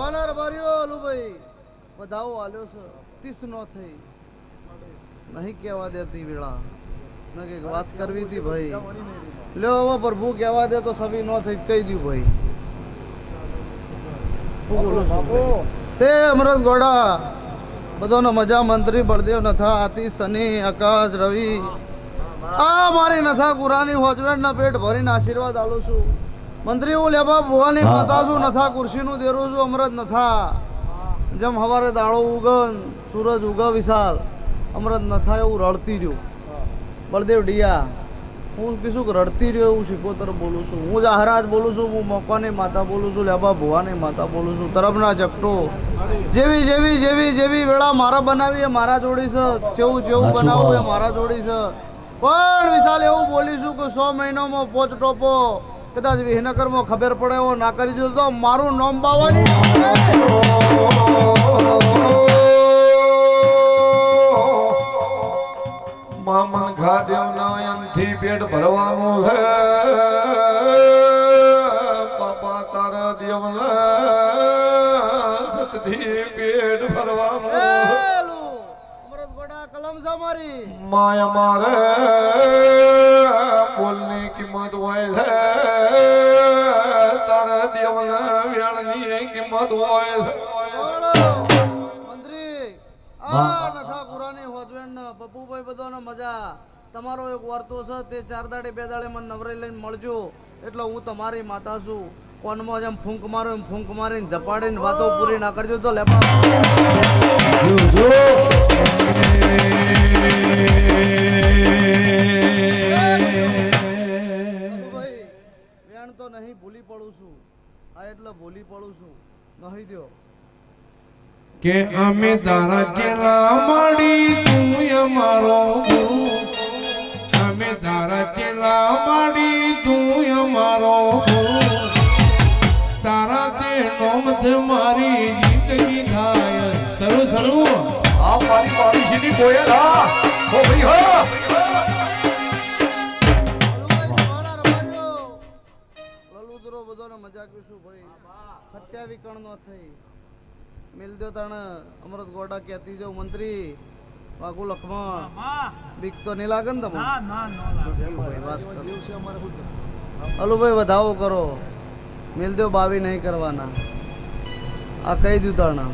વાનર માર્યો અલુભાઈ. વધાવો આલ્યો છે. તીસ નો થઈ. નહીં કહેવા દેતી વેળા. ના કે વાત કરવી હતી ભાઈ. લ્યો હવે પ્રભુ કહેવા દે તો સભી નો થઈ કહી દઉં ભાઈ. તે અમરત ગોડા. બધોનો મજા મંત્રી બળદેવ નથા આતી શનિ આકાશ રવિ. આ મારી નથા કુરાની હોજવેડ ના પેટ ભરીને આશીર્વાદ આલું છું. મંત્રી હું લેબા ભુવાની માતા છું નથા ખુરશીનું દેરું છું અમૃત નથા? જેમ હવારે દાડો ઉગન સૂરજ ઉગ વિશાળ અમૃત નથા એવું રડતી રહ્યું. બળદેવ ડિયા હું કીશું કે રડતી રહ્યો એવું શીખોતર બોલું છું. હું જાહરાજ બોલું છું હું મકવાની માતા બોલું છું લેબા ભુવાની માતા બોલું છું. તરફના ચકટો જેવી જેવી જેવી જેવી વેળા મારા બનાવી એ મારા જોડી છે જેવું જેવું બનાવવું એ મારા જોડી છે. પણ વિશાલ એવું બોલીશું કે સો મહિનામાં પોચ ટોપો કદાચ વિહનગરમાં ખબર પડે એવો ના કરી દો તો મારું નોમ બાવાની. મામન ખાદેવ નયનથી પેટ ભરવાનું છે. પાપા તારા દેવના સતથી પેટ ભરવાનું. માયા મારે વેણની હોય છે. મંત્રી આ નથા કુરાની હોજવેણ ને પપ્પુભાઈ મજા. તમારો એક વર્તો છે તે ચાર દાડે બે દાડે મને નવરે લઈને મળજો. એટલે હું તમારી માતા છું. કોનમાં જેમ ફૂંક મારો એમ ફૂંક મારીને ઝપાડીને વાતો પૂરી ના કરજો. તો લેપા. તો નહીં ભૂલી પડું છું. આ એટલે ભૂલી પડું છું. કે અમે તારા ચેલા મળી તું અમારો અમે તારા ચેલા મળી તું અમારો તારા તે નોમથી મારી જિંદગી થાય સરું સરું આ મારી મારી જીની કોયલ હા. હો ભાઈ હો. મજાક વિશું ભાઈ. હત્યા વિકણ નો થઈ. મિલ દો અમૃત ગોડા કહેતી જો મંત્રી. વાગુ લખમણ. બીક તો નહીં લાગે ને તમને? વાત અલુભાઈ વધાવો કરો. મિલ દો બાવી નહીં કરવાના. આ કહી દીધું તણ.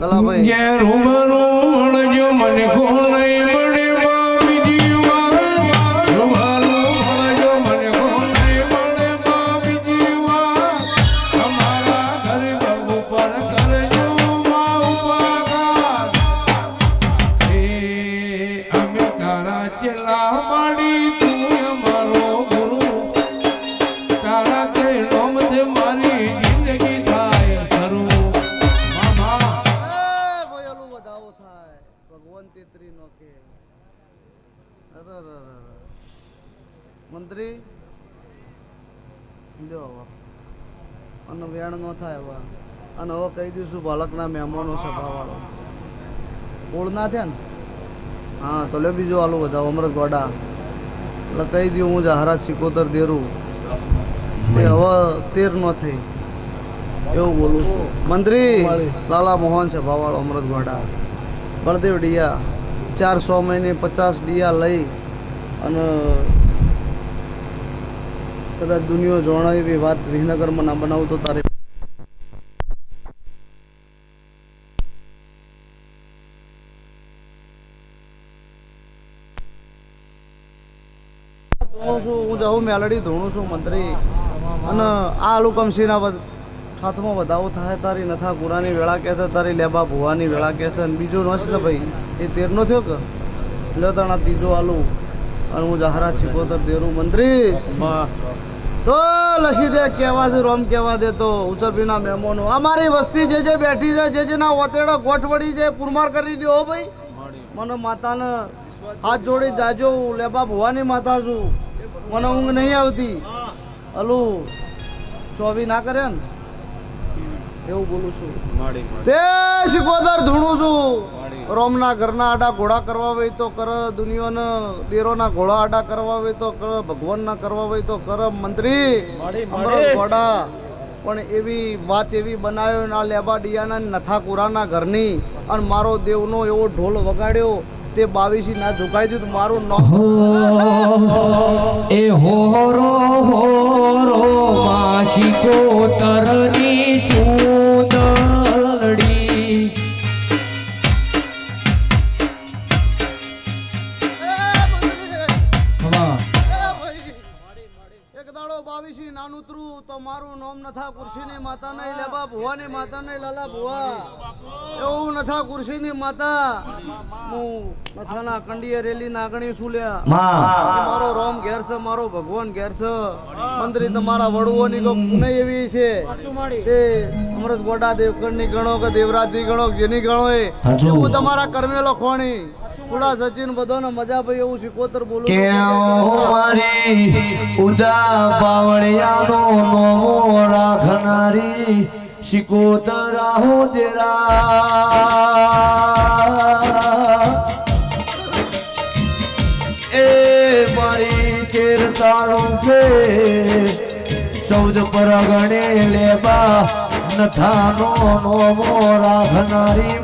ગલાભાઈ. મને કોણ મંત્રી? જો અને વેણ થાય હવે. અને હવે કહી દઈશું બાળકના મહેમાનો સભાવાળો ઓળ ના થયા ને? હા, તો લે બીજું આલું બધા અમૃત ગોડા. એટલે કહી દઉં હું જહારાજ સિકોતર દેરું. તે હવે તેર નો થઈ. એવું બોલું છું. મંત્રી, લાલા મોહન છે ભાવાળો અમૃત ગોડા. બળદેવ ડિયા. ચાર સો મહિને પચાસ ડિયા લઈ અને કદાચ દુનિયા જોણા એવી વાત વિહનગરમાં ના બનાવું તો તારે હું જાઉં મેલડી ધોણું છું, મંત્રી. અને આ આલુ કમસીના હાથમાં વધાવો થાય, તારી નથા પુરાની વેળા કહે તારી લેબા ભુવાની વેળા કહે છે અને બીજો નો છે ને ભાઈ. એ તેરનો થયો કે? લ્યો તણા ત્રીજો આલુ. અને હું જહારા છીકોતર તેરું. મંત્રી! તો લસી દે કહેવા છે રોમ કહેવા દે તો? ઉચપીના મહેમાનો અમારી વસ્તી જે જે બેઠી છે જે જેના ઓતેડા ગોઠવડી છે પુરમાર કરી દો હો ભાઈ. મને માતાને હાથ જોડી જાજો લેબા ભુવાની માતા છું. મને ઊંઘ નહીં આવતી. અલુ ચોવી ના કરે ને? એવું બોલું છું. તે શીખોદર ધૂણું છું. રોમના ઘરના આડા ઘોડા કરવા હોય તો કર દુનિયાના દેરોના ઘોડા આડા કરવા હોય તો કર ભગવાનના કરવા હોય તો કર મંત્રી ઘોડા. પણ એવી વાત એવી બનાવ્યો ના લેબા ડિયાના નથા કુરાના ઘરની. અને મારો દેવનો એવો ઢોલ વગાડ્યો તે બાવીસી ના ઝુકાઈ દીધું મારું નો એ હોરો હોરો માશિકો તરની ચૂંદડી નાનું ત્રુ તો મારું નામ નથા કુર્સીની માતા નહીં લેબા ભુવાની માતા નહીં લાલા ભુવા. એવું નથા કુર્સીની માતા. હું નથાના કંડીએ રેલી નાગણી શું લ્યા. મારો રોમ ઘેર છે મારો ભગવાન ઘેર છે. મંત્રી તમારા વડુઓની તો પુણે એવી છે? તે અમૃત ગોડા દેવકરની ગણો કે દેવરાજની ગણો કે જેની ગણો એ. હું તમારા કર્મેલો ખોણી થોડા સચિન બધાને મજા ભાઈ એવું શીખોતર બોલું કે મારી ઉદા પાવળિયાનો નોમો રાખનારી શીખોતર આહો દેરા એ મારી કીર્તાળું છે ચૌદ પરગણે લેબા નથાનો નોમો રાખનારી